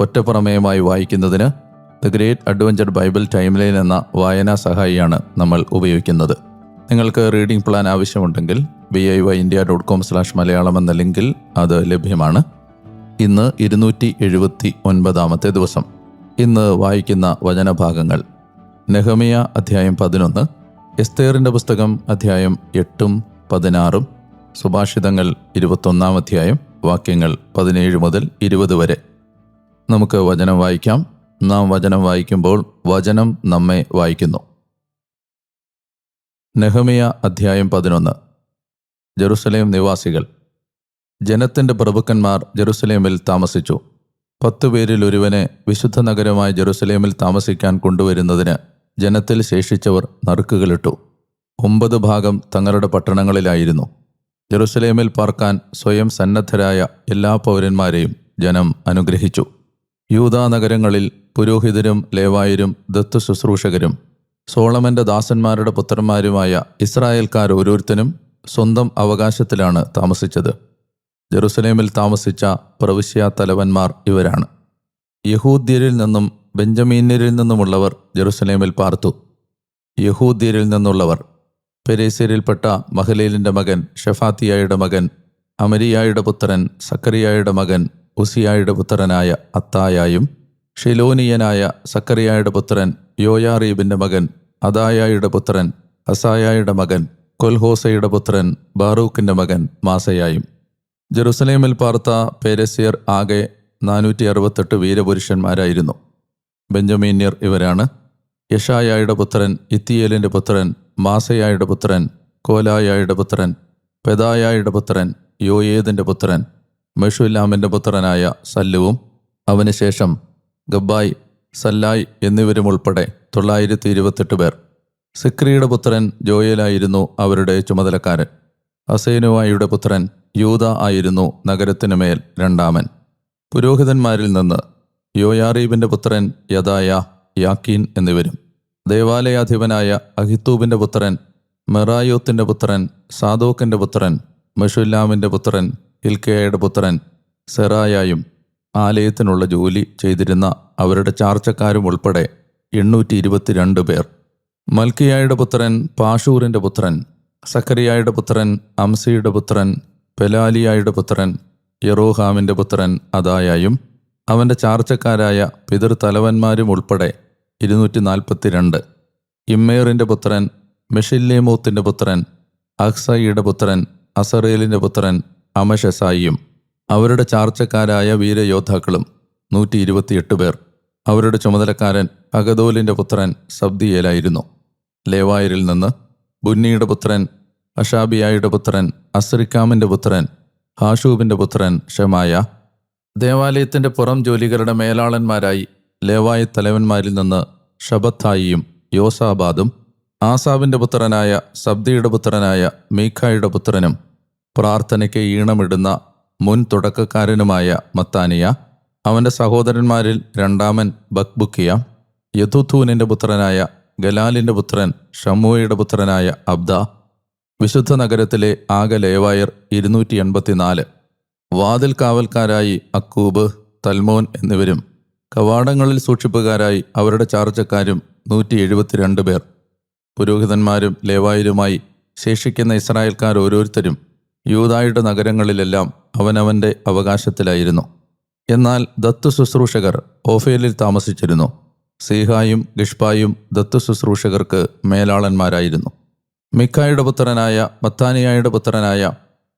ഒറ്റപ്രമേയമായി വായിക്കുന്നതിന് the great adventure Bible timeline എന്ന വായനാ സഹായിയാണ് നമ്മൾ ഉപയോഗിക്കുന്നത്. നിങ്ങൾക്ക് റീഡിംഗ് പ്ലാൻ ആവശ്യമുണ്ടെങ്കിൽ B I Y India dot com slash Malayalam എന്ന ലിങ്കിൽ അത് ലഭ്യമാണ്. ഇന്ന് ഇരുന്നൂറ്റി എഴുപത്തി ഒൻപതാമത്തെ ദിവസം. ഇന്ന് വായിക്കുന്ന വചനഭാഗങ്ങൾ. നെഹമിയ അധ്യായം പതിനൊന്ന് എസ്തേറിന്റെ പുസ്തകം അധ്യായം എട്ടും പതിനാറും സുഭാഷിതങ്ങൾ ഇരുപത്തൊന്നാം അധ്യായം വാക്യങ്ങൾ പതിനേഴ് മുതൽ ഇരുപത് വരെ. നമുക്ക് വചനം വായിക്കാം. നാം വചനം വായിക്കുമ്പോൾ വചനം നമ്മെ വായിക്കുന്നു. നെഹമിയ അധ്യായം പതിനൊന്ന്. ജെറുസലേം നിവാസികൾ. ജനത്തിന്റെ പ്രഭുക്കന്മാർ ജെറുസലേമിൽ താമസിച്ചു. പത്തു പേരിൽ ഒരുവനെ വിശുദ്ധ നഗരമായ ജെറുസലേമിൽ താമസിക്കാൻ കൊണ്ടുവരുന്നതിന് ജനത്തിൽ ശേഷിച്ചവർ നറുക്കുകളിട്ടു. ഒമ്പത് ഭാഗം തങ്ങളുടെ പട്ടണങ്ങളിലായിരുന്നു. ജെറുസലേമിൽ പാർക്കാൻ സ്വയം സന്നദ്ധരായ എല്ലാ പൗരന്മാരെയും ജനം അനുഗ്രഹിച്ചു. യൂതാ നഗരങ്ങളിൽ പുരോഹിതരും ലേവായരും ദത്തു ശുശ്രൂഷകരും സോളമന്റെ ദാസന്മാരുടെ പുത്രന്മാരുമായ ഇസ്രായേൽക്കാർ ഓരോരുത്തരും സ്വന്തം അവകാശത്തിലാണ് താമസിച്ചത്. ജെറുസലേമിൽ താമസിച്ച പ്രവിശ്യാ തലവന്മാർ ഇവരാണ്. യഹൂദ്യരിൽ നിന്നും ബെഞ്ചമീന്യരിൽ നിന്നുമുള്ളവർ ജെറുസലേമിൽ പാർത്തു. യഹൂദ്യരിൽ നിന്നുള്ളവർ പെരേസ്യരിൽപ്പെട്ട മഹലേലിന്റെ മകൻ ഷെഫാത്തിയായുടെ മകൻ അമരിയായുടെ പുത്രൻ സക്കറിയായുടെ മകൻ ഉസിയായുടെ പുത്രനായ അത്തായായും ഷിലോനിയനായ സക്കറിയായുടെ പുത്രൻ യോയാറീബിന്റെ മകൻ അദായായുടെ പുത്രൻ അസായായുടെ മകൻ കൊൽഹോസയുടെ പുത്രൻ ബാറൂഖിന്റെ മകൻ മാസയായും. ജെറുസലേമിൽ പാർത്ത പേരസ്യർ ആകെ നാനൂറ്റി അറുപത്തെട്ട് വീരപുരുഷന്മാരായിരുന്നു. ബെഞ്ചമീന്യർ ഇവരാണ്. യഷായായുടെ പുത്രൻ ഇത്തിയേലിന്റെ പുത്രൻ മാസയായുടെ പുത്രൻ കോലായായുടെ പുത്രൻ പെദായായുടെ പുത്രൻ യോയേദിന്റെ പുത്രൻ മെഷുല്ലാമിന്റെ പുത്രനായ സല്ലുവും അവന് ശേഷം ഗബ്ബായ് സല്ലായ് എന്നിവരും ഉൾപ്പെടെ തൊള്ളായിരത്തി ഇരുപത്തെട്ട് പേർ. സിക്രിയുടെ പുത്രൻ ജോയലായിരുന്നു അവരുടെ ചുമതലക്കാരൻ. അസേനുവായുടെ പുത്രൻ യൂത ആയിരുന്നു നഗരത്തിനു മേൽ രണ്ടാമൻ. പുരോഹിതന്മാരിൽ നിന്ന് യോയാറീബിന്റെ പുത്രൻ യദായ യാക്കീൻ എന്നിവരും. ദേവാലയാധിപനായ അഹിത്തൂബിന്റെ പുത്രൻ മെറായോത്തിന്റെ പുത്രൻ സാദോക്കിന്റെ പുത്രൻ മഷുല്ലാമിന്റെ പുത്രൻ ഹിൽക്കയുടെ പുത്രൻ സെറായായും ആലയത്തിനുള്ള ജോലി ചെയ്തിരുന്ന അവരുടെ ചാർച്ചക്കാരും ഉൾപ്പെടെ എണ്ണൂറ്റി ഇരുപത്തിരണ്ട് പേർ. മൽക്കിയായുടെ പുത്രൻ പാഷൂറിന്റെ പുത്രൻ സക്കറിയായുടെ പുത്രൻ അംസിയുടെ പുത്രൻ പെലാലിയായുടെ പുത്രൻ യറോഹാമിന്റെ പുത്രൻ അതായായും അവന്റെ ചാർച്ചക്കാരായ പിതൃതലവന്മാരും ഉൾപ്പെടെ ഇരുന്നൂറ്റി നാൽപ്പത്തിരണ്ട് ഇമ്മേറിന്റെ പുത്രൻ മെഷില്ലേമൂത്തിന്റെ പുത്രൻ അഹ്സയിയുടെ പുത്രൻ അസറേലിന്റെ പുത്രൻ അമഷസായിയും അവരുടെ ചാർച്ചക്കാരായ വീരയോദ്ധാക്കളും നൂറ്റി ഇരുപത്തിയെട്ട് പേർ. അവരുടെ ചുമതലക്കാരൻ അഗദോലിന്റെ പുത്രൻ സബ്ദിയേലായിരുന്നു. ലേവായരിൽ നിന്ന് ബുന്നിയുടെ പുത്രൻ അഷാബിയായുടെ പുത്രൻ അസ്രിക്കാമിന്റെ പുത്രൻ ഹാഷൂബിന്റെ പുത്രൻ ഷമായ. ദേവാലയത്തിന്റെ പുറം ജോലികളുടെ മേലാളന്മാരായി ലേവായ തലവന്മാരിൽ നിന്ന് ഷബത്തായിയും യോസാബാദും ആസാബിന്റെ പുത്രനായ സബ്ദിയുടെ പുത്രനായ മീഖായുടെ പുത്രനും പ്രാർത്ഥനയ്ക്ക് ഈണമിടുന്ന മുൻ തുടക്കക്കാരനുമായ മത്താനിയ അവന്റെ സഹോദരന്മാരിൽ രണ്ടാമൻ ബക്ബുക്കിയ യഥുഥൂനിന്റെ പുത്രനായ ഗലാലിന്റെ പുത്രൻ ഷമുവയുടെ പുത്രനായ അബ്ദ വിശുദ്ധ നഗരത്തിലെ ആകെ ലേവായർ ഇരുന്നൂറ്റി എൺപത്തിനാല് വാതിൽ കാവൽക്കാരായി അക്കൂബ് തൽമോൻ എന്നിവരും കവാടങ്ങളിൽ സൂക്ഷിപ്പുകാരായി അവരുടെ ചാർജക്കാരും നൂറ്റി എഴുപത്തിരണ്ട് പേർ. പുരോഹിതന്മാരും ലേവായരുമായി ശേഷിക്കുന്ന ഇസ്രായേൽക്കാർ ഓരോരുത്തരും യൂതായുടെ നഗരങ്ങളിലെല്ലാം അവനവന്റെ അവകാശത്തിലായിരുന്നു. എന്നാൽ ദത്തു ശുശ്രൂഷകർ ഓഫേലിൽ താമസിച്ചിരുന്നു. സീഹായും ഗിഷ്പായും ദത്തു ശുശ്രൂഷകർക്ക് മേലാളന്മാരായിരുന്നു. മിക്കായുടെ പുത്രനായ മത്താനിയായുടെ പുത്രനായ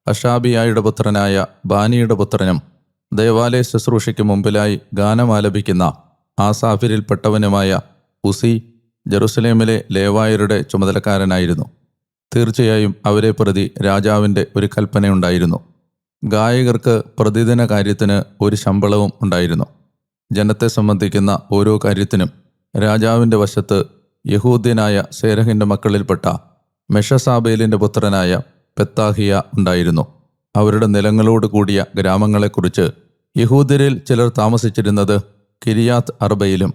അഷാബിയായുടെ പുത്രനായ ബാനിയുടെ പുത്രനും ദേവാലയ ശുശ്രൂഷയ്ക്ക് മുമ്പിലായി ഗാനമാലപിക്കുന്ന ആസാഫിരിൽപ്പെട്ടവനുമായ ഉസി ജെറുസലേമിലെ ലേവായരുടെ ചുമതലക്കാരനായിരുന്നു. തീർച്ചയായും അവരെ പ്രതി രാജാവിന്റെ ഒരു കൽപ്പനയുണ്ടായിരുന്നു. ഗായകർക്ക് പ്രതിദിന കാര്യത്തിന് ഒരു ശമ്പളവും ഉണ്ടായിരുന്നു. ജനത്തെ സംബന്ധിക്കുന്ന ഓരോ കാര്യത്തിനും രാജാവിന്റെ വശത്ത് യഹൂദ്യനായ സേരഹിന്റെ മക്കളിൽപ്പെട്ട മെഷസാബേലിന്റെ പുത്രനായ പെത്താഹിയ ഉണ്ടായിരുന്നു. അവരുടെ നിലങ്ങളോട് കൂടിയ ഗ്രാമങ്ങളെക്കുറിച്ച് യഹൂദരിൽ ചിലർ താമസിച്ചിരുന്നത് കിരിയാത്ത് അർബയിലും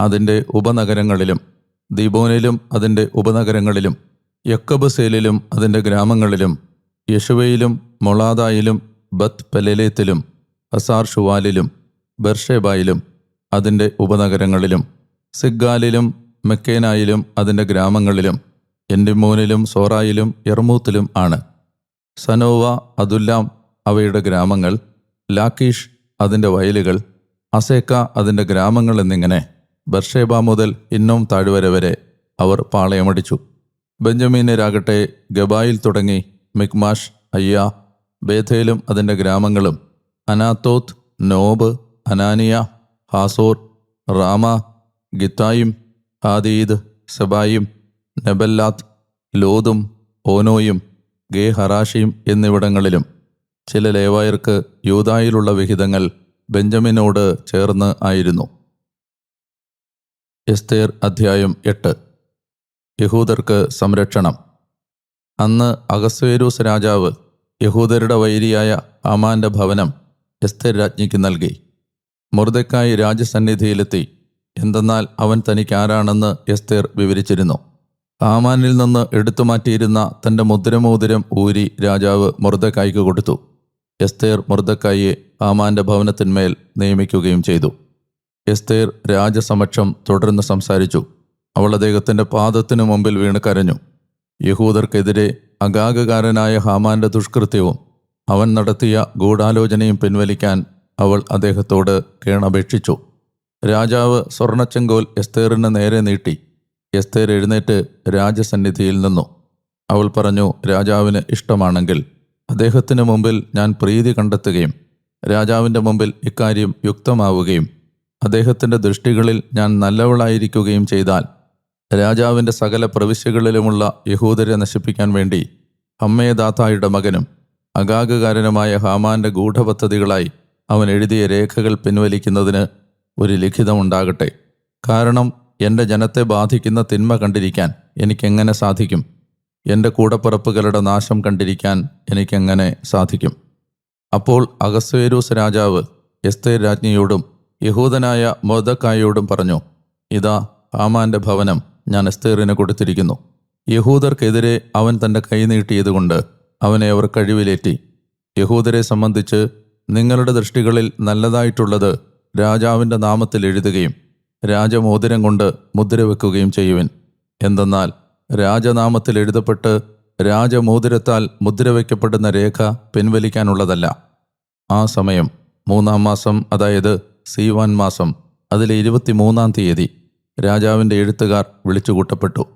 അതിന്റെ ഉപനഗരങ്ങളിലും ദീപോനിലും അതിന്റെ ഉപനഗരങ്ങളിലും യക്കബസേലിലും അതിന്റെ ഗ്രാമങ്ങളിലും യശുവയിലും മൊളാദായിലും ബത്ത് പെലലേത്തിലും അസാർ ഷുവാലിലും ബർഷേബായിലും അതിന്റെ ഉപനഗരങ്ങളിലും സിഗ്ഗാലിലും മെക്കേനായിലും അതിന്റെ ഗ്രാമങ്ങളിലും എൻഡിമോനിലും സോറായിലും എർമൂത്തിലും ആണ്. സനോവ അതുല്ലാം അവയുടെ ഗ്രാമങ്ങൾ ലാക്കീഷ് അതിന്റെ വയലുകൾ അസേക്ക അതിന്റെ ഗ്രാമങ്ങൾ എന്നിങ്ങനെ ബർഷേബ മുതൽ ഇന്നും താഴ്വര വരെ അവർ പാളയമടിച്ചു. ബെഞ്ചമീനരാകട്ടെ ഗബായിൽ തുടങ്ങി മിക്മാഷ് അയ്യ ബേഥേലും അതിന്റെ ഗ്രാമങ്ങളും. അനാത്തോത്ത് നോബ് അനാനിയ ഹാസോർ റാമ ഗിത്തായും ഹാദീദ് സെബായും നെബല്ലാത്ത് ലോതും ഓനോയും ഗേ ഹറാഷിയും എന്നിവിടങ്ങളിലും. ചില ലേവായർക്ക് യൂതായിലുള്ള വിഹിതങ്ങൾ ബെഞ്ചമിനോട് ചേർന്ന് ആയിരുന്നു. എസ്തേർ അധ്യായം എട്ട്. യഹൂദർക്ക് സംരക്ഷണം. അന്ന് അഗസ്വേരൂസ് രാജാവ് യഹൂദരുടെ വൈരിയായ അമാന്റെ ഭവനം എസ്തർ രാജ്ഞിക്ക് നൽകി. മുർദക്കായി രാജസന്നിധിയിലെത്തി. എന്തെന്നാൽ അവൻ തനിക്ക് ആരാണെന്ന് എസ്തർ വിവരിച്ചിരുന്നു. ആമാനിൽ നിന്ന് എടുത്തു മാറ്റിയിരുന്ന തന്റെ മുദ്രമോതിരം ഊരി രാജാവ് മുർദക്കായിക്ക് കൊടുത്തു. എസ്തേർ മുർദക്കായിയെ ആമാന്റെ ഭവനത്തിന്മേൽ നിയമിക്കുകയും ചെയ്തു. എസ്തേർ രാജസമക്ഷം തുടർന്ന് സംസാരിച്ചു. അവൾ അദ്ദേഹത്തിന്റെ പാദത്തിനു മുമ്പിൽ വീണ് കരഞ്ഞു. യഹൂദർക്കെതിരെ അഗാഗകാരനായ ഹാമാന്റെ ദുഷ്കൃത്യവും അവൻ നടത്തിയ ഗൂഢാലോചനയും പിൻവലിക്കാൻ അവൾ അദ്ദേഹത്തോട് കേണപേക്ഷിച്ചു. രാജാവ് സ്വർണച്ചെങ്കോൽ എസ്തേറിന് നേരെ നീട്ടി. എസ്തേർ എഴുന്നേറ്റ് രാജസന്നിധിയിൽ നിന്നു. അവൾ പറഞ്ഞു രാജാവിന് ഇഷ്ടമാണെങ്കിൽ അദ്ദേഹത്തിന് മുമ്പിൽ ഞാൻ പ്രീതി കണ്ടെത്തുകയും രാജാവിന്റെ മുമ്പിൽ ഇക്കാര്യം യുക്തമാവുകയും അദ്ദേഹത്തിന്റെ ദൃഷ്ടികളിൽ ഞാൻ നല്ലവളായിരിക്കുകയും ചെയ്താൽ രാജാവിന്റെ സകല പ്രവിശ്യകളിലുമുള്ള യഹൂദരെ നശിപ്പിക്കാൻ വേണ്ടി ഹമ്മേദാത്തായുടെ മകനും അഗാഗകാരനുമായ ഹാമാന്റെ ഗൂഢപദ്ധതികളായി അവൻ എഴുതിയ രേഖകൾ പിൻവലിക്കുന്നതിന് ഒരു ലിഖിതമുണ്ടാകട്ടെ. കാരണം എന്റെ ജനത്തെ ബാധിക്കുന്ന തിന്മ കണ്ടിരിക്കാൻ എനിക്കെങ്ങനെ സാധിക്കും? എന്റെ കൂടപ്പിറപ്പുകളുടെ നാശം കണ്ടിരിക്കാൻ എനിക്കെങ്ങനെ സാധിക്കും? അപ്പോൾ അഗസ്വേരൂസ് രാജാവ് എസ്തേ രാജ്ഞിയോടും യഹൂദനായ മൊദക്കായോടും പറഞ്ഞു ഇതാ ഹാമാന്റെ ഭവനം. ഞാൻ എസ്തേറിന് കൊടുത്തിരിക്കുന്നു. യഹൂദർക്കെതിരെ അവൻ തന്റെ കൈ നീട്ടിയതുകൊണ്ട് അവനെ അവർ കഴിവിലേറ്റി. യഹൂദരെ സംബന്ധിച്ച് നിങ്ങളുടെ ദൃഷ്ടികളിൽ നല്ലതായിട്ടുള്ളത് രാജാവിന്റെ നാമത്തിൽ എഴുതുകയും രാജമോതിരം കൊണ്ട് മുദ്ര വെക്കുകയും ചെയ്യുവിൻ. എന്തെന്നാൽ രാജനാമത്തിൽ എഴുതപ്പെട്ട് രാജമോതിരത്താൽ മുദ്ര വയ്ക്കപ്പെടുന്ന രേഖ പിൻവലിക്കാനുള്ളതല്ല. ആ സമയം മൂന്നാം മാസം അതായത് സീവാൻ മാസം അതിലെ ഇരുപത്തിമൂന്നാം തീയതി. രാജാവിന്റെ എഴുത്തുകാർ വിളിച്ചുകൂട്ടപ്പെട്ടു.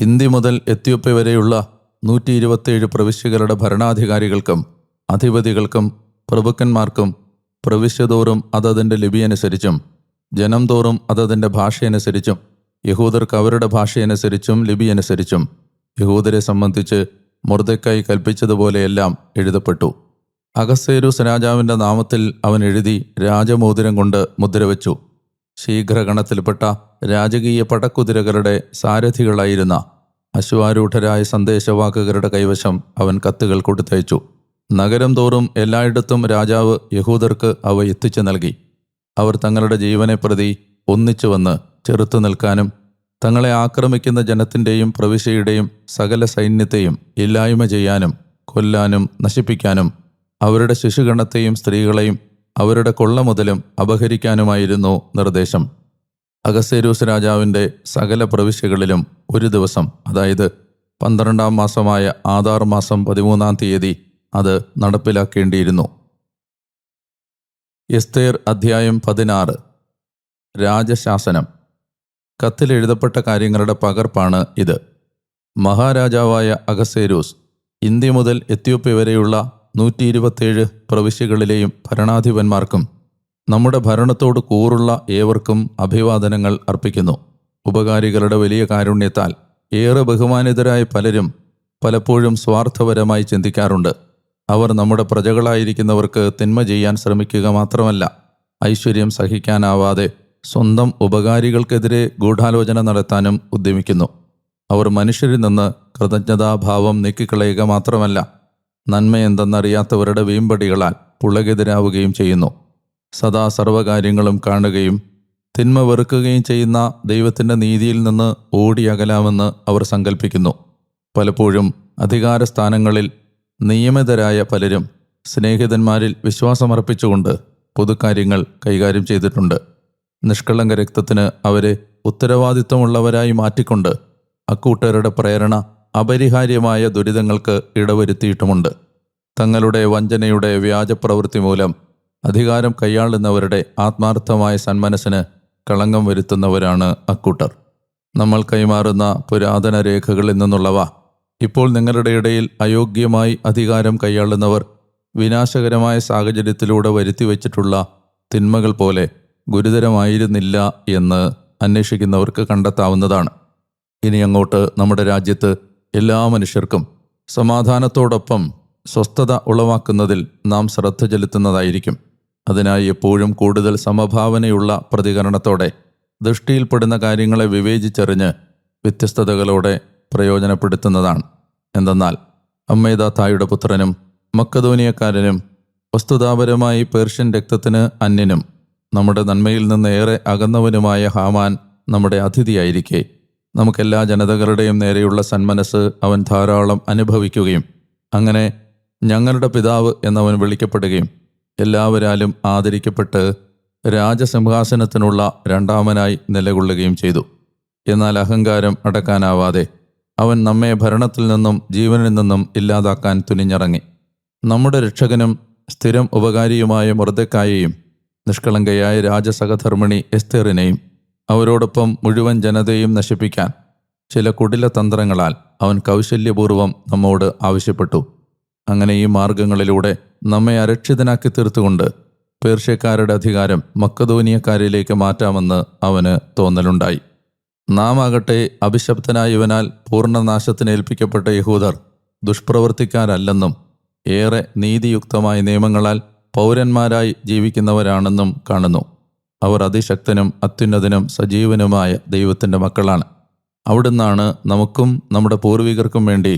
ഇന്ത്യ മുതൽ എത്യോപ്യ വരെയുള്ള നൂറ്റി ഇരുപത്തിയേഴ് പ്രവിശ്യകളുടെ ഭരണാധികാരികൾക്കും അധിപതികൾക്കും പ്രഭുക്കന്മാർക്കും പ്രവിശ്യതോറും അതതിന്റെ ലിപിയനുസരിച്ചും ജനം തോറും അതതിന്റെ ഭാഷയനുസരിച്ചും യഹൂദർക്ക് അവരുടെ ഭാഷയനുസരിച്ചും ലിപിയനുസരിച്ചും യഹൂദരെ സംബന്ധിച്ച് മുർദക്കായി കൽപ്പിച്ചതുപോലെയെല്ലാം എഴുതപ്പെട്ടു. അഗസ്സേരൂസ് രാജാവിന്റെ നാമത്തിൽ അവൻ എഴുതി രാജമോതിരം കൊണ്ട് മുദ്രവെച്ചു. ശീഘ്രഗണത്തിൽപ്പെട്ട രാജകീയ പടക്കുതിരകളുടെ സാരഥികളായിരുന്ന അശ്വാരൂഢരായ സന്ദേശവാഹകരുടെ കൈവശം അവൻ കത്തുകൾ കൊടുത്തയച്ചു. നഗരം തോറും എല്ലായിടത്തും രാജാവ് യഹൂദർക്ക് അവ എത്തിച്ചു നൽകി. അവർ തങ്ങളുടെ ജീവനെ പ്രതി ഒന്നിച്ചു വന്ന് ചെറുത്തു നിൽക്കാനും തങ്ങളെ ആക്രമിക്കുന്ന ജനത്തിന്റെയും പ്രവിശ്യയുടെയും സകല സൈന്യത്തെയും ഇല്ലായ്മ ചെയ്യാനും കൊല്ലാനും നശിപ്പിക്കാനും അവരുടെ ശിശുഗണത്തെയും സ്ത്രീകളെയും അവരുടെ കൊള്ള മുതലും അപഹരിക്കാനുമായിരുന്നു നിർദ്ദേശം. അഗസേരൂസ് രാജാവിന്റെ സകല പ്രവിശ്യകളിലും ഒരു ദിവസം അതായത് പന്ത്രണ്ടാം മാസമായ ആധാർ മാസം പതിമൂന്നാം തീയതി അത് നടപ്പിലാക്കേണ്ടിയിരുന്നു. എസ്തേർ അധ്യായം പതിനാറ്. രാജശാസനം. കത്തിൽ എഴുതപ്പെട്ട കാര്യങ്ങളുടെ പകർപ്പാണ് ഇത്. മഹാരാജാവായ അഗസേരൂസ് ഇന്ത്യ മുതൽ എത്യോപ്യ വരെയുള്ള നൂറ്റി ഇരുപത്തേഴ് പ്രവിശ്യകളിലെയും ഭരണാധിപന്മാർക്കും നമ്മുടെ ഭരണത്തോട് കൂറുള്ള ഏവർക്കും അഭിവാദനങ്ങൾ അർപ്പിക്കുന്നു. ഉപകാരികളുടെ വലിയ കാരുണ്യത്താൽ ഏറെ ബഹുമാനിതരായ പലരും പലപ്പോഴും സ്വാർത്ഥപരമായി ചിന്തിക്കാറുണ്ട്. അവർ നമ്മുടെ പ്രജകളായിരിക്കുന്നവർക്ക് തിന്മ ചെയ്യാൻ ശ്രമിക്കുക മാത്രമല്ല ഐശ്വര്യം സഹിക്കാനാവാതെ സ്വന്തം ഉപകാരികൾക്കെതിരെ ഗൂഢാലോചന നടത്താനും ഉദ്യമിക്കുന്നു. അവർ മനുഷ്യരിൽ നിന്ന് കൃതജ്ഞതാഭാവം നീക്കിക്കളയുക മാത്രമല്ല നന്മയെന്തെന്നറിയാത്തവരുടെ വീമ്പടികളാൽ പുളകെതിരാവുകയും ചെയ്യുന്നു. സദാ സർവകാര്യങ്ങളും കാണുകയും തിന്മ വെറുക്കുകയും ചെയ്യുന്ന ദൈവത്തിന്റെ നീതിയിൽ നിന്ന് ഓടിയകലാമെന്ന് അവർ സങ്കല്പിക്കുന്നു പലപ്പോഴും അധികാരസ്ഥാനങ്ങളിൽ നിയമിതരായ പലരും സ്നേഹിതന്മാരിൽ വിശ്വാസമർപ്പിച്ചുകൊണ്ട് പൊതുകാര്യങ്ങൾ കൈകാര്യം ചെയ്തിട്ടുണ്ട്. നിഷ്കളങ്ക രക്തത്തിന് അവരെ ഉത്തരവാദിത്വമുള്ളവരായി മാറ്റിക്കൊണ്ട് അക്കൂട്ടരുടെ പ്രേരണ അപരിഹാര്യമായ ദുരിതങ്ങൾക്ക് ഇടവരുത്തിയിട്ടുമുണ്ട്. തങ്ങളുടെ വഞ്ചനയുടെ വ്യാജപ്രവൃത്തി മൂലം അധികാരം കൈയാളുന്നവരുടെ ആത്മാർത്ഥമായ സന്മനസ്സിന് കളങ്കം വരുത്തുന്നവരാണ് അക്കൂട്ടർ. നമ്മൾ കൈമാറുന്ന പുരാതന രേഖകളിൽ നിന്നുള്ളവ ഇപ്പോൾ നിങ്ങളുടെ ഇടയിൽ അയോഗ്യമായി അധികാരം കൈയാളുന്നവർ വിനാശകരമായ സാഹചര്യത്തിലൂടെ വരുത്തിവെച്ചിട്ടുള്ള തിന്മകൾ പോലെ ഗുരുതരമായിരുന്നില്ല എന്ന് അന്വേഷിക്കുന്നവർക്ക് കണ്ടെത്താവുന്നതാണ്. ഇനി അങ്ങോട്ട് നമ്മുടെ രാജ്യത്ത് എല്ലാ മനുഷ്യർക്കും സമാധാനത്തോടൊപ്പം സ്വസ്ഥത ഉളവാക്കുന്നതിൽ നാം ശ്രദ്ധ ചെലുത്തുന്നതായിരിക്കും. അതിനായി എപ്പോഴും കൂടുതൽ സമഭാവനയുള്ള പ്രതികരണത്തോടെ ദൃഷ്ടിയിൽപ്പെടുന്ന കാര്യങ്ങളെ വിവേചിച്ചറിഞ്ഞ് വ്യത്യസ്തതകളോടെ പ്രയോജനപ്പെടുത്തുന്നതാണ്. എന്തെന്നാൽ അമ്മേദ തായുടെ പുത്രനും മക്കധോനിയക്കാരനും വസ്തുതാപരമായി പേർഷ്യൻ രക്തത്തിന് അന്യനും നമ്മുടെ നന്മയിൽ നിന്ന് ഏറെ അകന്നവനുമായ ഹാമാൻ നമ്മുടെ അതിഥിയായിരിക്കെ. നമുക്കെല്ലാ ജനതകളുടെയും നേരെയുള്ള സന്മനസ് അവൻ ധാരാളം അനുഭവിക്കുകയും അങ്ങനെ ഞങ്ങളുടെ പിതാവ് എന്നവൻ വിളിക്കപ്പെടുകയും എല്ലാവരാലും ആദരിക്കപ്പെട്ട് രാജസിംഹാസനത്തിനുള്ള രണ്ടാമനായി നിലകൊള്ളുകയും ചെയ്തു. എന്നാൽ അഹങ്കാരം അടക്കാനാവാതെ അവൻ നമ്മെ ഭരണത്തിൽ നിന്നും ജീവനിൽ നിന്നും ഇല്ലാതാക്കാൻ തുനിഞ്ഞിറങ്ങി. നമ്മുടെ രക്ഷകനും സ്ഥിരം ഉപകാരിയുമായ മൃദക്കായെയും നിഷ്കളങ്കയായ രാജസഹധർമ്മിണി എസ്തേറിനെയും അവരോടൊപ്പം മുഴുവൻ ജനതയും നശിപ്പിക്കാൻ ചില കുടില തന്ത്രങ്ങളാൽ അവൻ കൗശല്യപൂർവം നമ്മോട് ആവശ്യപ്പെട്ടു. അങ്ങനെ ഈ മാർഗങ്ങളിലൂടെ നമ്മെ അരക്ഷിതനാക്കി തീർത്തുകൊണ്ട് പേർഷ്യക്കാരുടെ അധികാരം മക്കധോനിയക്കാരിലേക്ക് മാറ്റാമെന്ന് അവന് തോന്നലുണ്ടായി. നാം ആകട്ടെ അഭിശപ്തനായവനാൽ പൂർണനാശത്തിന് ഏൽപ്പിക്കപ്പെട്ട യഹൂദർ ദുഷ്പ്രവർത്തിക്കാരല്ലെന്നും ഏറെ നീതിയുക്തമായ നിയമങ്ങളാൽ പൗരന്മാരായി ജീവിക്കുന്നവരാണെന്നും കാണുന്നു. അവർ അതിശക്തനും അത്യുന്നതനും സജീവനുമായ ദൈവത്തിന്റെ മക്കളാണ്. അവിടുന്നാണ് നമുക്കും നമ്മുടെ പൂർവികർക്കും വേണ്ടി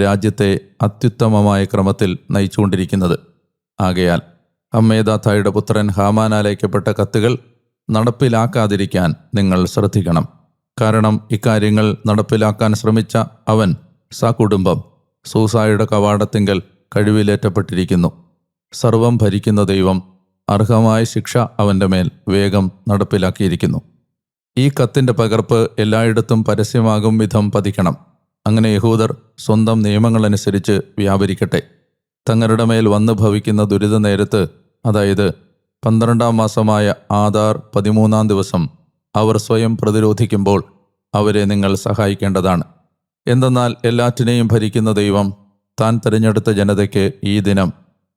രാജ്യത്തെ അത്യുത്തമമായ ക്രമത്തിൽ നയിച്ചുകൊണ്ടിരിക്കുന്നത്. ആകയാൽ അമ്മേദാത്തായുടെ പുത്രൻ ഹാമാനാലയക്കപ്പെട്ട കത്തുകൾ നടപ്പിലാക്കാതിരിക്കാൻ നിങ്ങൾ ശ്രദ്ധിക്കണം. കാരണം ഇക്കാര്യങ്ങൾ നടപ്പിലാക്കാൻ ശ്രമിച്ച അവൻ സകുടുംബം സൂസായുടെ കവാടത്തിങ്കൽ കഴിവിലേറ്റപ്പെട്ടിരിക്കുന്നു. സർവം ഭരിക്കുന്ന ദൈവം അർഹമായ ശിക്ഷ അവന്റെ മേൽ വേഗം നടപ്പിലാക്കിയിരിക്കുന്നു. ഈ കത്തിന്റെ പകർപ്പ് എല്ലായിടത്തും പരസ്യമാകും വിധം പതിക്കണം. അങ്ങനെ യഹൂദർ സ്വന്തം നിയമങ്ങളനുസരിച്ച് വ്യാപരിക്കട്ടെ. തങ്ങളുടെ മേൽ വന്നു ഭവിക്കുന്ന ദുരിത നേരത്ത് അതായത് പന്ത്രണ്ടാം മാസമായ ആധാർ പതിമൂന്നാം ദിവസം അവർ സ്വയം പ്രതിരോധിക്കുമ്പോൾ അവരെ നിങ്ങൾ സഹായിക്കേണ്ടതാണ്. എന്തെന്നാൽ എല്ലാറ്റിനെയും ഭരിക്കുന്ന ദൈവം താൻ തിരഞ്ഞെടുത്ത ജനതയ്ക്ക് ഈ ദിനം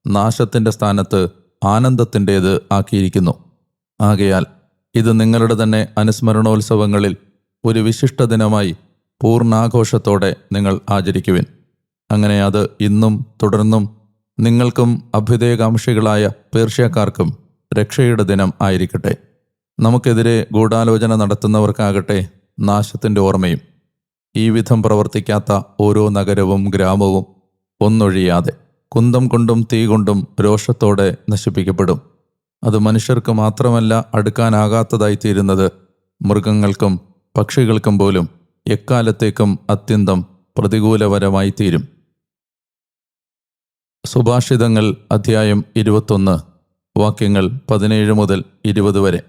നാശത്തിന്റെ സ്ഥാനത്ത് ആനന്ദത്തിന്റേത് ആക്കിയിരിക്കുന്നു. ആകയാൽ ഇത് നിങ്ങളുടെ തന്നെ അനുസ്മരണോത്സവങ്ങളിൽ ഒരു വിശിഷ്ട ദിനമായി പൂർണാഘോഷത്തോടെ നിങ്ങൾ ആചരിക്കുവിൻ. അങ്ങനെ അത് ഇന്നും തുടർന്നും നിങ്ങൾക്കും അഭ്യുദയകാംക്ഷികളായ പേർഷ്യക്കാർക്കും രക്ഷയുടെ ദിനം ആയിരിക്കട്ടെ. നമുക്കെതിരെ ഗൂഢാലോചന നടത്തുന്നവർക്കാകട്ടെ നാശത്തിന്റെ ഓർമ്മയും. ഈ വിധം പ്രവർത്തിക്കാത്ത ഓരോ നഗരവും ഗ്രാമവും ഒന്നൊഴിയാതെ. കുന്തം കൊണ്ടും തീ കൊണ്ടും രോഷത്തോടെ നശിപ്പിക്കപ്പെടും. അത് മനുഷ്യർക്ക് മാത്രമല്ല അടുക്കാനാകാത്തതായിത്തീരുന്നത് മൃഗങ്ങൾക്കും പക്ഷികൾക്കും പോലും എക്കാലത്തേക്കും അത്യന്തം പ്രതികൂലപരമായി തീരും. സുഭാഷിതങ്ങൾ അധ്യായം ഇരുപത്തൊന്ന് വാക്യങ്ങൾ പതിനേഴ് മുതൽ ഇരുപത് വരെ.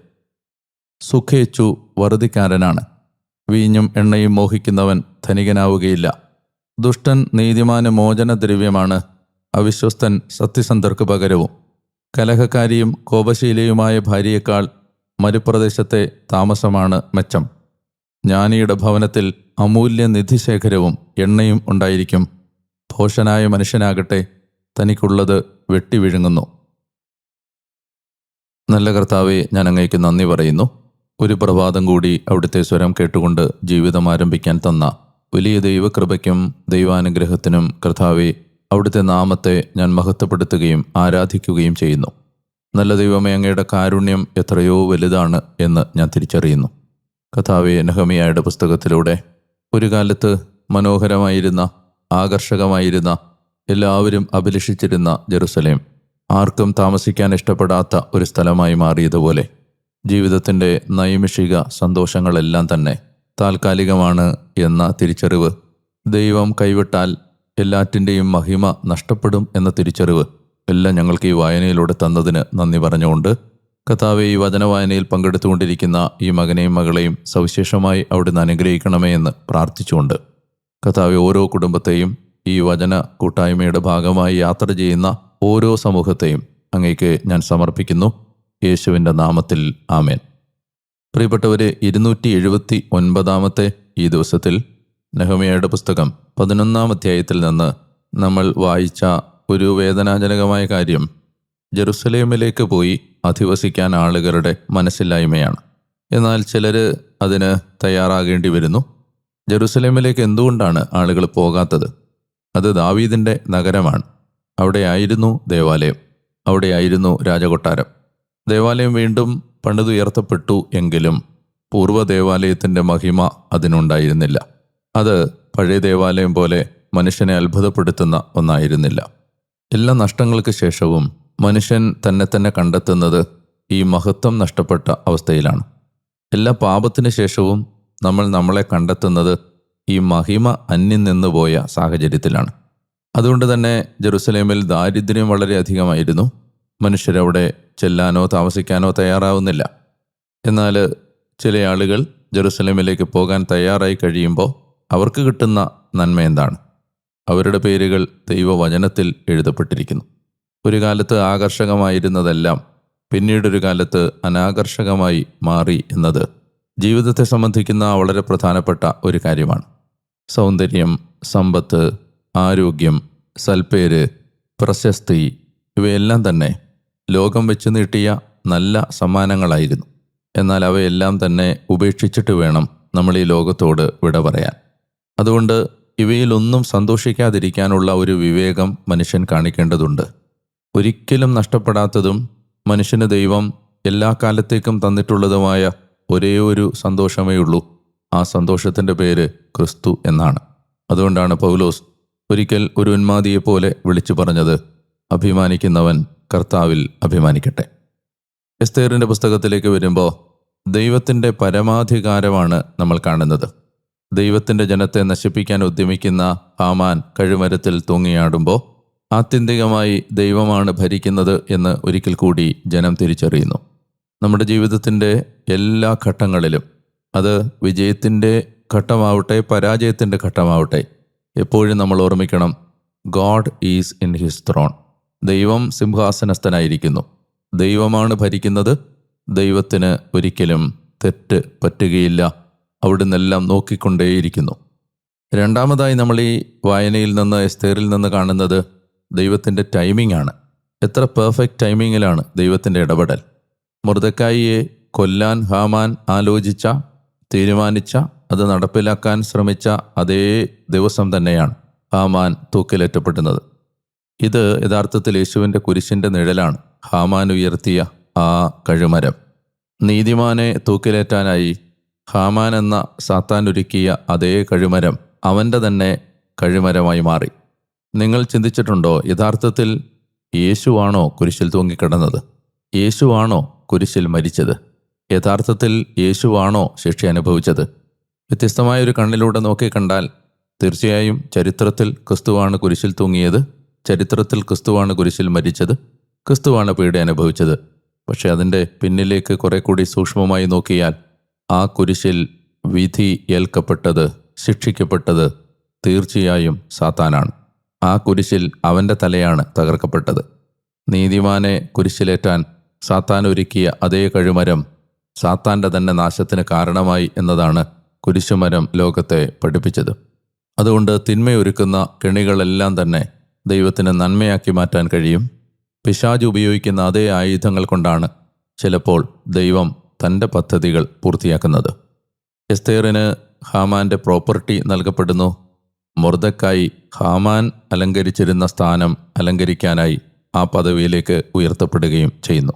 സുഖേച്ചു വറുതിക്കാരനാണ്. വീഞ്ഞും എണ്ണയും മോഹിക്കുന്നവൻ ധനികനാവുകയില്ല. ദുഷ്ടൻ നീതിമാന് മോചനദ്രവ്യമാണ്. അവിശ്വസ്തൻ സത്യസന്ധർക്ക് പകരവും. കലഹക്കാരിയും കോപശീലയുമായ ഭാര്യയേക്കാൾ മരുപ്രദേശത്തെ താമസമാണ് മെച്ചം. ജ്ഞാനിയുടെ ഭവനത്തിൽ അമൂല്യ നിധിശേഖരവും എണ്ണയും ഉണ്ടായിരിക്കും. ഭോഷനായ മനുഷ്യനാകട്ടെ തനിക്കുള്ളത് വെട്ടിവിഴുങ്ങുന്നു നല്ല കർത്താവെ ഞാൻ അങ്ങേക്ക് നന്ദി പറയുന്നു. ഒരു പ്രഭാതം കൂടി അവിടുത്തെ സ്വരം കേട്ടുകൊണ്ട് ജീവിതം ആരംഭിക്കാൻ തന്ന വലിയ ദൈവകൃപയ്ക്കും ദൈവാനുഗ്രഹത്തിനും കർത്താവെ അവിടുത്തെ നാമത്തെ ഞാൻ മഹത്വപ്പെടുത്തുകയും ആരാധിക്കുകയും ചെയ്യുന്നു. നല്ല ദൈവമേ അങ്ങയുടെ കാരുണ്യം എത്രയോ വലുതാണ് എന്ന് ഞാൻ തിരിച്ചറിയുന്നു. കഥാവെ നഹമിയായുടെ പുസ്തകത്തിലൂടെ ഒരു കാലത്ത് മനോഹരമായിരുന്ന ആകർഷകമായിരുന്ന എല്ലാവരും അഭിലഷിച്ചിരുന്ന ജെറുസലേം ആർക്കും താമസിക്കാൻ ഇഷ്ടപ്പെടാത്ത ഒരു സ്ഥലമായി മാറിയതുപോലെ ജീവിതത്തിന്റെ നൈമിഷിക സന്തോഷങ്ങളെല്ലാം തന്നെ താൽക്കാലികമാണ് എന്ന തിരിച്ചറിവ് ദൈവം കൈവിട്ടാൽ എല്ലാറ്റിന്റെയും മഹിമ നഷ്ടപ്പെടും എന്ന തിരിച്ചറിവ് എല്ലാം ഞങ്ങൾക്ക് ഈ വായനയിലൂടെ തന്നതിന് നന്ദി പറഞ്ഞുകൊണ്ട് കഥാവെ ഈ വചനവായനയിൽ പങ്കെടുത്തുകൊണ്ടിരിക്കുന്ന ഈ മകനെയും മകളെയും സവിശേഷമായി അവിടുന്ന് അനുഗ്രഹിക്കണമേ എന്ന് പ്രാർത്ഥിച്ചുകൊണ്ട് കഥാവെ ഓരോ കുടുംബത്തെയും ഈ വചന കൂട്ടായ്മയുടെ ഭാഗമായി യാത്ര ചെയ്യുന്ന ഓരോ സമൂഹത്തെയും അങ്ങേക്ക് ഞാൻ സമർപ്പിക്കുന്നു. യേശുവിന്റെ നാമത്തിൽ ആമേൻ. പ്രിയപ്പെട്ടവരെ ഇരുന്നൂറ്റി എഴുപത്തി ഒൻപതാമത്തെ ഈ ദിവസത്തിൽ നെഹമിയയുടെ പുസ്തകം പതിനൊന്നാം അധ്യായത്തിൽ നിന്ന് നമ്മൾ വായിച്ച ഒരു വേദനാജനകമായ കാര്യം. ജെറുസലേമിലേക്ക് പോയി അധിവസിക്കാൻ ആളുകളുടെ മനസ്സില്ലായ്മയാണ്. എന്നാൽ ചിലർ അതിന് തയ്യാറാകേണ്ടി വരുന്നു. ജെറുസലേമിലേക്ക് എന്തുകൊണ്ടാണ് ആളുകൾ പോകാത്തത്? അത് ദാവീദിന്റെ നഗരമാണ്. അവിടെയായിരുന്നു ദേവാലയം. അവിടെയായിരുന്നു രാജകൊട്ടാരം. ദേവാലയം വീണ്ടും പണിതുയർത്തപ്പെട്ടു എങ്കിലും പൂർവ ദേവാലയത്തിന്റെ മഹിമ അതിനുണ്ടായിരുന്നില്ല. അത് പഴയ ദേവാലയം പോലെ മനുഷ്യനെ അത്ഭുതപ്പെടുത്തുന്ന ഒന്നായിരുന്നില്ല. എല്ലാ നഷ്ടങ്ങൾക്ക് ശേഷവും മനുഷ്യൻ തന്നെ തന്നെ കണ്ടെത്തുന്നത് ഈ മഹത്വം നഷ്ടപ്പെട്ട അവസ്ഥയിലാണ്. എല്ലാ പാപത്തിന് ശേഷവും നമ്മൾ നമ്മളെ കണ്ടെത്തുന്നത് ഈ മഹിമ അന്യം നിന്ന് പോയ സാഹചര്യത്തിലാണ്. അതുകൊണ്ട് തന്നെ ജെറുസലേമിൽ ദാരിദ്ര്യം വളരെയധികമായിരുന്നു മനുഷ്യരവിടെ ചെല്ലാനോ താമസിക്കാനോ തയ്യാറാവുന്നില്ല. എന്നാൽ ചില ആളുകൾ ജെറുസലേമിലേക്ക് പോകാൻ തയ്യാറായി കഴിയുമ്പോൾ അവർക്ക് കിട്ടുന്ന നന്മ എന്താണ്? അവരുടെ പേരുകൾ ദൈവവചനത്തിൽ എഴുതപ്പെട്ടിരിക്കുന്നു. ഒരു കാലത്ത് ആകർഷകമായിരുന്നതെല്ലാം പിന്നീടൊരു കാലത്ത് അനാകർഷകമായി മാറി എന്നത് ജീവിതത്തെ സംബന്ധിക്കുന്ന വളരെ പ്രധാനപ്പെട്ട ഒരു കാര്യമാണ്. സൗന്ദര്യം സമ്പത്ത് ആരോഗ്യം സൽപ്പേര് പ്രശസ്തി ഇവയെല്ലാം തന്നെ ലോകം വെച്ച് നീട്ടിയ നല്ല സമ്മാനങ്ങളായിരുന്നു. എന്നാൽ അവയെല്ലാം തന്നെ ഉപേക്ഷിച്ചിട്ട് വേണം നമ്മൾ ഈ ലോകത്തോട് വിട പറയാൻ അതുകൊണ്ട് ഇവയിലൊന്നും സന്തോഷിക്കാതിരിക്കാനുള്ള ഒരു വിവേകം മനുഷ്യൻ കാണിക്കേണ്ടതുണ്ട്. ഒരിക്കലും നഷ്ടപ്പെടാത്തതും മനുഷ്യന് ദൈവം എല്ലാ കാലത്തേക്കും തന്നിട്ടുള്ളതുമായ ഒരേ ഒരു സന്തോഷമേ ഉള്ളൂ. ആ സന്തോഷത്തിന്റെ പേര് ക്രിസ്തു എന്നാണ്. അതുകൊണ്ടാണ് പൗലോസ് ഒരിക്കൽ ഒരു ഉന്മാദിയെപ്പോലെ വിളിച്ചു പറഞ്ഞത് അഭിമാനിക്കുന്നവൻ കർത്താവിൽ അഭിമാനിക്കട്ടെ. എസ്തേറിന്റെ പുസ്തകത്തിലേക്ക് വരുമ്പോൾ ദൈവത്തിന്റെ പരമാധികാരമാണ് നമ്മൾ കാണുന്നത്. ദൈവത്തിന്റെ ജനത്തെ നശിപ്പിക്കാൻ ഉദ്യമിക്കുന്ന ഹാമാൻ കഴുമരത്തിൽ തൂങ്ങിയാടുമ്പോൾ ആത്യന്തികമായി ദൈവമാണ് ഭരിക്കുന്നത് എന്ന് ഒരിക്കൽ കൂടി ജനം തിരിച്ചറിയുന്നു. നമ്മുടെ ജീവിതത്തിന്റെ എല്ലാ ഘട്ടങ്ങളിലും അത് വിജയത്തിന്റെ ഘട്ടമാവട്ടെ പരാജയത്തിന്റെ ഘട്ടമാവട്ടെ എപ്പോഴും നമ്മൾ ഓർമ്മിക്കണം God is in his throne. ദൈവം സിംഹാസനസ്ഥനായിരിക്കുന്നു. ദൈവമാണ് ഭരിക്കുന്നത്. ദൈവത്തിന് ഒരിക്കലും തെറ്റ് പറ്റുകയില്ല. അവിടുന്നെല്ലാം നോക്കിക്കൊണ്ടേയിരിക്കുന്നു. രണ്ടാമതായി നമ്മൾ ഈ വായനയിൽ നിന്ന് എസ്തേറിൽ നിന്ന് കാണുന്നത് ദൈവത്തിന്റെ ടൈമിംഗ് ആണ് എത്ര പെർഫെക്റ്റ് ടൈമിങ്ങിലാണ് ദൈവത്തിന്റെ ഇടപെടൽ. മൃതക്കായിയെ കൊല്ലാൻ ഹാമാൻ ആലോചിച്ച തീരുമാനിച്ച അത് നടപ്പിലാക്കാൻ ശ്രമിച്ച അതേ ദിവസം തന്നെയാണ് ഹാമാൻ തൂക്കിലേറ്റപ്പെടുന്നത്. ഇത് യഥാർത്ഥത്തിൽ യേശുവിന്റെ കുരിശിന്റെ നിഴലാണ് ഹാമാൻ ഉയർത്തിയ ആ കഴുമരം. നീതിമാനെ തൂക്കിലേറ്റാനായി ഹാമാൻ എന്ന സാത്താൻ ഒരുക്കിയ അതേ കഴിമരം അവന്റെ തന്നെ കഴിമരമായി മാറി. നിങ്ങൾ ചിന്തിച്ചിട്ടുണ്ടോ യഥാർത്ഥത്തിൽ യേശുവാണോ കുരിശിൽ തൂങ്ങിക്കിടന്നത്? യേശുവാണോ കുരിശിൽ മരിച്ചത്? യഥാർത്ഥത്തിൽ യേശുവാണോ ശിക്ഷ അനുഭവിച്ചത്? വ്യത്യസ്തമായ ഒരു കണ്ണിലൂടെ നോക്കിക്കണ്ടാൽ തീർച്ചയായും ചരിത്രത്തിൽ ക്രിസ്തുവാണ് കുരിശിൽ തൂങ്ങിയത് ചരിത്രത്തിൽ ക്രിസ്തുവാണ് കുരിശിൽ മരിച്ചത് ക്രിസ്തുവാണ് പീഡ അനുഭവിച്ചത്. പക്ഷേ അതിന്റെ പിന്നിലേക്ക് കുറെ കൂടി സൂക്ഷ്മമായി നോക്കിയാൽ ആ കുരിശിൽ വിധി ഏൽക്കപ്പെട്ടത് ശിക്ഷിക്കപ്പെട്ടത് തീർച്ചയായും സാത്താനാണ്. ആ കുരിശിൽ അവന്റെ തലയാണ് തകർക്കപ്പെട്ടത്. നീതിമാനെ കുരിശിലേറ്റാൻ സാത്താൻ ഒരുക്കിയ അതേ കഴിമരം സാത്താന്റെ തന്നെ നാശത്തിന് കാരണമായി എന്നതാണ് കുരിശുമരം ലോകത്തെ പഠിപ്പിച്ചത്. അതുകൊണ്ട് തിന്മയൊരുക്കുന്ന കെണികളെല്ലാം തന്നെ ദൈവത്തിന് നന്മയാക്കി മാറ്റാൻ കഴിയും. പിശാജ് ഉപയോഗിക്കുന്ന അതേ ആയുധങ്ങൾ കൊണ്ടാണ് ചിലപ്പോൾ ദൈവം തന്റെ പദ്ധതികൾ പൂർത്തിയാക്കുന്നത്. എസ്തേറിന് ഹാമാന്റെ പ്രോപ്പർട്ടി നൽകപ്പെടുന്നു. മൊർദക്കായി ഹാമാൻ അലങ്കരിച്ചിരുന്ന സ്ഥാനം അലങ്കരിക്കാനായി ആ പദവിയിലേക്ക് ഉയർത്തപ്പെടുകയും ചെയ്യുന്നു.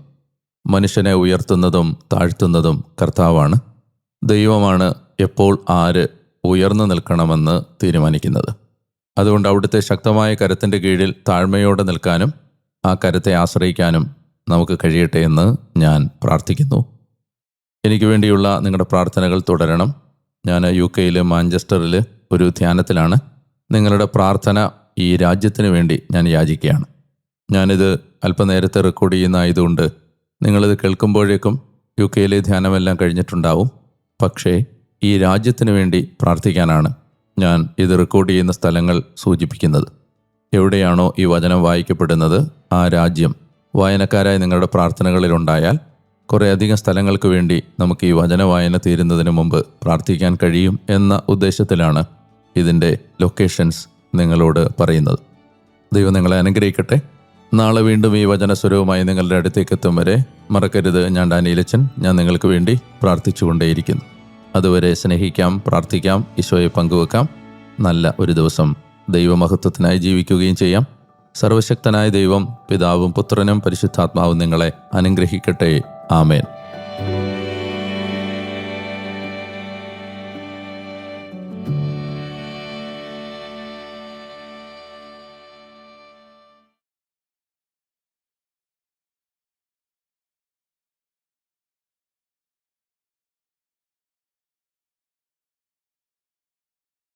മനുഷ്യനെ ഉയർത്തുന്നതും താഴ്ത്തുന്നതും കർത്താവാണ്. ദൈവമാണ് എപ്പോൾ ആര് ഉയർന്നു നിൽക്കണമെന്ന് തീരുമാനിക്കുന്നത്. അതുകൊണ്ട് അവിടുത്തെ ശക്തമായ കരത്തിന്റെ കീഴിൽ താഴ്മയോടെ നിൽക്കാനും ആ കരത്തെ ആശ്രയിക്കാനും നമുക്ക് കഴിയട്ടെ എന്ന് ഞാൻ പ്രാർത്ഥിക്കുന്നു. എനിക്ക് വേണ്ടിയുള്ള നിങ്ങളുടെ പ്രാർത്ഥനകൾ തുടരണം. ഞാൻ യു കെയിൽ മാഞ്ചസ്റ്ററിൽ ഒരു ധ്യാനത്തിലാണ്. നിങ്ങളുടെ പ്രാർത്ഥന ഈ രാജ്യത്തിന് വേണ്ടി ഞാൻ യാചിക്കുകയാണ്. ഞാനിത് അല്പനേരത്തെ റെക്കോർഡ് ചെയ്യുന്നതായതുകൊണ്ട് നിങ്ങളിത് കേൾക്കുമ്പോഴേക്കും യു കെയിലെ ധ്യാനമെല്ലാം കഴിഞ്ഞിട്ടുണ്ടാവും. പക്ഷേ ഈ രാജ്യത്തിന് വേണ്ടി പ്രാർത്ഥിക്കാനാണ് ഞാൻ ഇത് റെക്കോർഡ് ചെയ്യുന്ന സ്ഥലങ്ങൾ സൂചിപ്പിക്കുന്നത്. എവിടെയാണോ ഈ വചനം വായിക്കപ്പെടുന്നത് ആ രാജ്യം വായനക്കാരായ നിങ്ങളുടെ പ്രാർത്ഥനകളിലുണ്ടായാൽ കുറേയധികം സ്ഥലങ്ങൾക്ക് വേണ്ടി നമുക്ക് ഈ വചന വായന തീരുന്നതിന് മുമ്പ് പ്രാർത്ഥിക്കാൻ കഴിയും എന്ന ഉദ്ദേശത്തിലാണ് ഇതിന്റെ ലൊക്കേഷൻസ് നിങ്ങളോട് പറയുന്നത്. ദൈവം നിങ്ങളെ അനുഗ്രഹിക്കട്ടെ. നാളെ വീണ്ടും ഈ വചനസ്വരവുമായി നിങ്ങളുടെ അടുത്തേക്ക് എത്തും വരെ മറക്കരുത്. ഞാൻ ഡാനിയിലച്ചൻ ഞാൻ നിങ്ങൾക്ക് വേണ്ടി പ്രാർത്ഥിച്ചുകൊണ്ടേയിരിക്കുന്നു. അതുവരെ സ്നേഹിക്കാം പ്രാർത്ഥിക്കാം ഈശോയെ പങ്കുവെക്കാം. നല്ല ഒരു ദിവസം ദൈവമഹത്വത്തിനായി ജീവിക്കുകയും ചെയ്യാം. സർവശക്തനായ ദൈവം പിതാവും പുത്രനും പരിശുദ്ധാത്മാവും നിങ്ങളെ അനുഗ്രഹിക്കട്ടെ. ആമേൻ